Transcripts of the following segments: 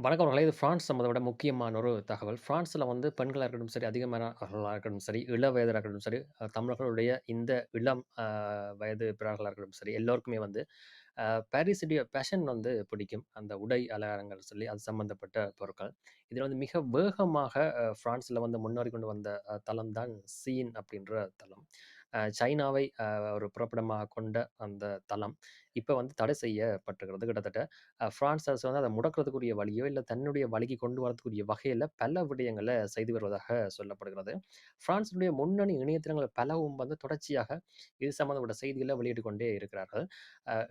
வணக்கம் அவர்களே! இது பிரான்ஸ் விட முக்கியமான ஒரு தகவல். ஃப்ரான்ஸில் வந்து பெண்களாக இருக்கட்டும் சரி, அதிகமானவர்களா இருக்கட்டும் சரி, இள வயதாக இருக்கட்டும் சரி, தமிழர்களுடைய இந்த இளம் வயது பிறர்களாக இருக்கட்டும் சரி, எல்லோருக்குமே வந்து அ பாரிஸுடைய ஃபேஷன் வந்து பிடிக்கும். அந்த உடை அலங்காரங்கள் சொல்லி அது சம்மந்தப்பட்ட பொருட்கள். இதில் வந்து மிக வேகமாக ஃப்ரான்ஸில் வந்து முன்னேறி கொண்டு வந்த தளம் தான் சீன் அப்படின்ற தளம். சைனாவை ஒரு புறப்படமாக கொண்ட அந்த தளம், இப்போ வந்து தடை செய்யப்பட்டிருக்கிறது. கிட்டத்தட்ட ஃப்ரான்ஸ் அரசு வந்து அதை முடக்கிறதுக்குரிய வழியோ, இல்லை தன்னுடைய வழிக்கு கொண்டு வரதுக்குரிய வகையில் பல விடயங்களை செய்து வருவதாக சொல்லப்படுகிறது. ஃப்ரான்ஸினுடைய முன்னணி இணையத்தினங்கள் பலவும் வந்து தொடர்ச்சியாக இது சம்மந்தப்பட்ட செய்திகளை வெளியிட்டு கொண்டே இருக்கிறார்கள்.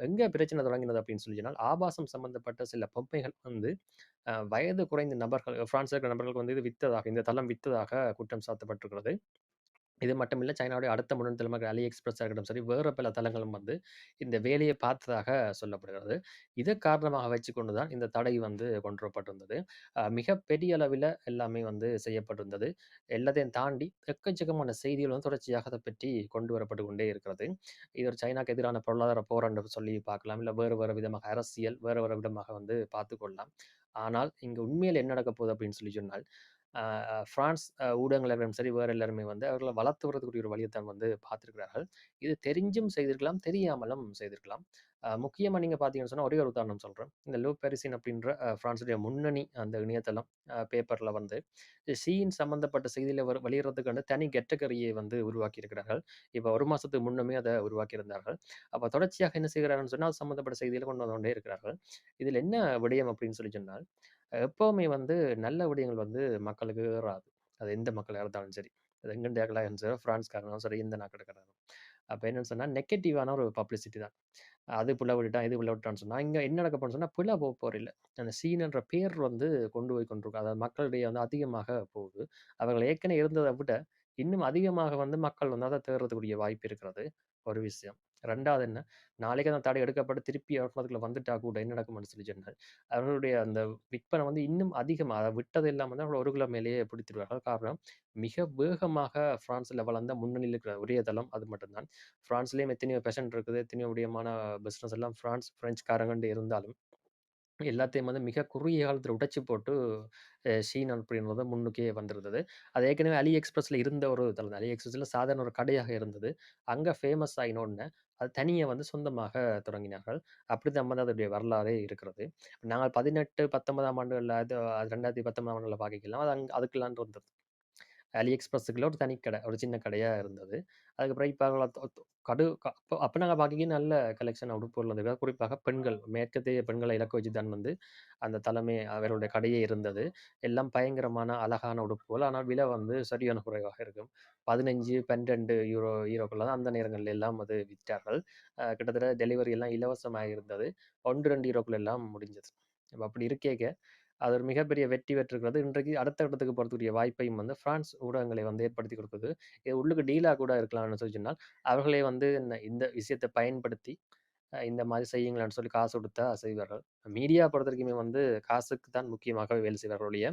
எங்கே பிரச்சனை தொடங்கினது அப்படின்னு சொல்லி சொன்னால், ஆபாசம் சம்மந்தப்பட்ட சில பொம்மைகள் வந்து வயது குறைந்த நபர்கள் பிரான்ஸ்ல இருக்கிற நபர்களுக்கு வந்து இது வித்ததாக இந்த தளம் வித்ததாக குற்றம் சாத்தப்பட்டிருக்கிறது. இது மட்டுமில்ல, சைனாவுடைய அடுத்த முன்னணி தளமாக அலி எக்ஸ்பிரஸாக இருக்கட்டும் சரி, வேறு பல தளங்களும் வந்து இந்த வேலையை பார்த்ததாக சொல்லப்படுகிறது. இதை காரணமாக வச்சுக்கொண்டு தான் இந்த தடை வந்து கொண்டு வரப்பட்டிருந்தது. அ மிகப்பெரிய அளவில் எல்லாமே வந்து செய்யப்பட்டிருந்தது. எல்லாத்தையும் தாண்டி எக்கச்சக்கமான செய்திகள் வந்து தொடர்ச்சியாக அதை பற்றி கொண்டு வரப்பட்டு கொண்டே இருக்கிறது. இது ஒரு சைனாக்கு எதிரான பொருளாதார போர் என்று சொல்லி பார்க்கலாம். இல்லை வேறு வேறு விதமாக அரசியல், வேறு வேறு விதமாக வந்து பார்த்துக்கொள்ளலாம் ஆனால், இங்கே உண்மையில் என்ன நடக்க போகுது அப்படின்னு சொல்லி சொன்னால், பிரான்ஸ் அ ஊடகங்களும் சரி, வேற எல்லாருமே வந்து அவர்களை வளர்த்து வரதுக்குரிய ஒரு வழியை தான் வந்து பார்த்திருக்கிறார்கள். இது தெரிஞ்சும் செய்திருக்கலாம், தெரியாமலும் செய்திருக்கலாம். முக்கியமாக நீங்கள் பார்த்தீங்கன்னு சொன்னா, ஒரே ஒரு உதாரணம் சொல்கிறேன் இந்த லூ பெரிசின் அப்படின்ற ஃப்ரான்ஸுடைய முன்னணி அந்த இணையதளம் பேப்பரில் வந்து சீன் சம்மந்தப்பட்ட செய்தியில் வர வெளியிடுறதுக்கான தனி கெட்டகரியை வந்து உருவாக்கி இருக்கிறார்கள். இப்ப 1 மாசத்துக்கு முன்னமே அத உருவாக்கியிருந்தார்கள். அப்போ தொடர்ச்சியாக என்ன செய்கிறார்கள்ன்னு சொன்னால் அது சம்மந்தப்பட்ட செய்தியில் கொண்டு வந்து கொண்டே இருக்கிறார்கள். இதில் என்ன விடயம் அப்படின்னு சொல்லி சொன்னால், எப்போவுமே வந்து நல்ல விடயங்கள் வந்து மக்களுக்கு ஏறாது. அது எந்த மக்களாக இருந்தாலும் சரி. அது எங்கண்டியாக்களா இருந்தாலும் சரி, சரி, எந்த நாட்டுக்காரங்களும். அப்போ என்னன்னு சொன்னால் நெகட்டிவான ஒரு பப்ளிசிட்டி தான். அது புள்ள விட்டுட்டான், இது புள்ள விட்டான்னு சொன்னால் இங்கே என்ன நடக்க சொன்னால் புள்ள போக போகிற இல்லை அந்த சீனன்ற பேர் வந்து கொண்டு போய் கொண்டிருக்கும். அதாவது மக்களிடையே வந்து அதிகமாக போகுது. அவர்கள் ஏற்கனவே இருந்ததை விட, இன்னும் அதிகமாக வந்து மக்கள் வந்து அதை தேர்றதுக்குரிய வாய்ப்பு இருக்கிறது. ஒரு விஷயம். ரெண்டாவது என்ன, நாளைக்கு அந்த தடை எடுக்கப்பட்டு திருப்பி அதுக்குள்ள வந்துட்டா கூட என்ன நடக்கும்னு சொல்லி சொன்னார் அவர்களுடைய அந்த விற்பனை வந்து இன்னும் அதிகமாக அதை விட்டது இல்லாமல் தான் 1 கிலோ மேலேயே பிடித்திருவார்கள். காரணம், மிக வேகமாக ஃப்ரான்ஸில் வளர்ந்த முன்னணியில இருக்கிற ஒரே தளம் அது மட்டும்தான் ஃப்ரான்ஸ்லேயும் எத்தனையோ பெஷன் இருக்குது. எத்தனையோ விதமான பிஸ்னஸ் எல்லாம் பிரான்ஸ், பிரெஞ்சுக்காரங்கள்ட்ட இருந்தாலும், எல்லாத்தையும் வந்து மிக குறுகிய காலத்தில் உடைச்சு போட்டு அ ஷீன் அப்படின்றது முன்னுக்கே வந்திருந்தது. அது ஏற்கனவே அலி எக்ஸ்பிரஸில் இருந்த ஒரு தளம். அலி எக்ஸ்பிரஸில் சாதாரண ஒரு கடையாக இருந்தது. அங்க ஃபேமஸ் ஆயின அது தனியா வந்து சொந்தமாக தொடங்கினார்கள். அப்படித்தான் வந்து அதனுடைய வரலாறே இருக்கிறது. நாங்கள் 18, 19ஆம் ஆண்டுகள்ல அது 2019ஆம் ஆண்டுல பார்க்கையில அது அங் அதுக்குள்ளாண்டு இருந்தது. அலி எக்ஸ்பிரஸுக்குள்ள ஒரு தனி கடை. ஒரு சின்ன கடையாக இருந்தது. அதுக்கப்புறம் இப்போ கடு அப்போ அப்ப அப்ப நாங்க நல்ல கலெக்ஷன் உடுப்புகள் வந்தது. குறிப்பாக பெண்கள், மேற்கத்தைய பெண்களை இலக்கு வச்சு தான் வந்து அந்த தலைமை அவர்களுடைய கடையே இருந்தது. எல்லாம் பயங்கரமான அழகான உடுப்புகள். ஆனால் விலை வந்து சரியான குறைவாக இருக்கும். 15, 12 யூரோ ஈரோக்குள்ள தான் அந்த நேரங்களில் எல்லாம் அது விற்றார்கள். கிட்டத்தட்ட டெலிவரி எல்லாம் இலவசமாக இருந்தது. ஒன்று ரெண்டு ஈரோக்குள்ள எல்லாம் முடிஞ்சது. அப்படி இருக்கேக்க, அது ஒரு மிகப்பெரிய வெற்றி பெற்றிருக்கிறது. இன்றைக்கு அடுத்த கட்டத்துக்கு போகிறதுக்குரிய வாய்ப்பையும் வந்து பிரான்ஸ் ஊடகங்களை வந்து ஏற்படுத்தி கொடுக்குது. இது உள்ளுக்கு டீலாக கூட இருக்கலாம்னு சொல்லி சொன்னால், அவர்களே வந்து இந்த இந்த பயன்படுத்தி, இந்த மாதிரி செய்யுங்களான்னு சொல்லி காசு கொடுத்தா செய்வார்கள். மீடியா பொறுத்த வரைக்குமே வந்து காசுக்கு தான் முக்கியமாக வேலை செய்வார்கள் ஒழிய,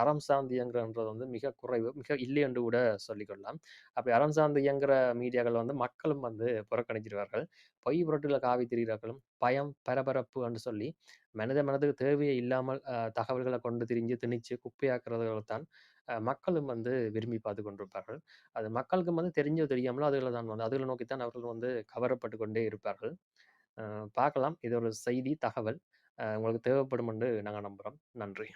அறம் சார்ந்து இயங்குறன்றது வந்து மிக குறைவு. மிக இல்லை என்று கூட சொல்லிக்கொள்ளலாம் அப்படி அறம் சார்ந்து இயங்குற மீடியாக்கள் வந்து மக்களும் வந்து புறக்கணிச்சிருவார்கள். பொய் புரட்டுல காவி திரிகிறார்களும் பயம், பரபரப்பு என்று சொல்லி மனித மனதுக்கு தேவையே இல்லாமல் தகவல்களை கொண்டு திரிஞ்சு, திணிச்சு குப்பையாக்குறதுகள் தான் மக்களும் வந்து விரும்பி பார்த்து கொண்டிருப்பார்கள். அது மக்களுக்கும் வந்து தெரிஞ்சோ தெரியாமலோ அதுகளை தான் வந்து அதுகளை நோக்கி தான் அவர்கள் வந்து கவரப்பட்டு கொண்டே இருப்பார்கள். பார்க்கலாம். இது ஒரு செய்தி, தகவல். உங்களுக்கு தேவைப்படும் என்று நாங்கள் நம்புகிறோம் நன்றி.